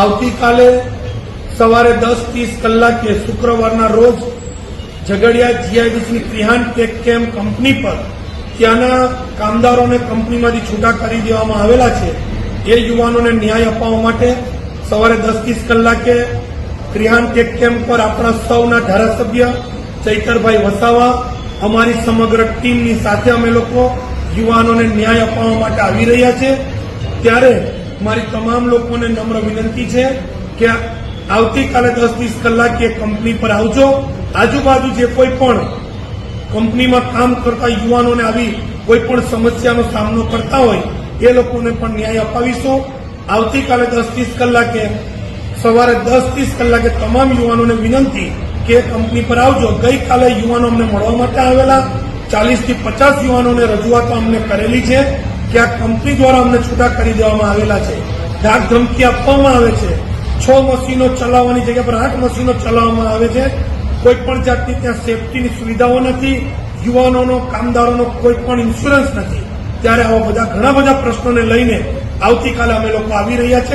આવતીકાલે સવારે દસ ત્રીસ કલાકે શુક્રવારના રોજ ઝઘડિયા જીઆઈડીસી ક્રિહાન ટેક કેમ કંપની પર ત્યાંના કામદારોને કંપનીમાંથી છૂટા કરી દેવામાં આવેલા છે. એ યુવાનોને ન્યાય અપાવવા માટે સવારે દસ ત્રીસ કલાકે ક્રિહાન ટેક કેમ્પ પર આપણા સૌના ધારાસભ્ય ચૈતરભાઈ વસાવા, અમારી સમગ્ર ટીમની સાથે અમે લોકો યુવાનોને ન્યાય અપાવવા માટે આવી રહ્યા છે. ત્યારે મારી તમામ લોકોને નમ્ર વિનંતી છે કે આવતીકાલે દસ વીસ કલાકે કંપની પર આવજો. આજુબાજુ જે કોઈ પણ કંપનીમાં કામ કરતા યુવાનોને આવી કોઈ પણ સમસ્યાનો સામનો કરતા હોય, એ લોકોને પણ ન્યાય અપાવીશું. આવતીકાલે દસ ત્રીસ કલાકે, સવારે દસ ત્રીસ કલાકે તમામ યુવાનોને વિનંતી કે કંપની પર આવજો. ગઈકાલે યુવાનો અમને મળવા માટે આવેલા. ચાલીસથી પચાસ યુવાનોને રજૂઆતો અમને કરેલી છે. કે આ કંપની દ્વારા અમને છૂટા કરી દેવામાં આવેલા છે. ડાક ધમકી આપવામાં આવે છે. છ મશીનો ચલાવવાની જગ્યા પર આઠ મશીનો ચલાવવામાં આવે છે. કોઈ પણ જાતની ત્યાં સેફટીની સુવિધાઓ નથી. યુવાનોનો, કામદારોનો કોઈ પણ ઇન્સ્યોરન્સ નથી. ત્યારે આવા બધા ઘણા બધા પ્રશ્નોને લઈને આવતીકાલે અમે લોકો આવી રહ્યા છે.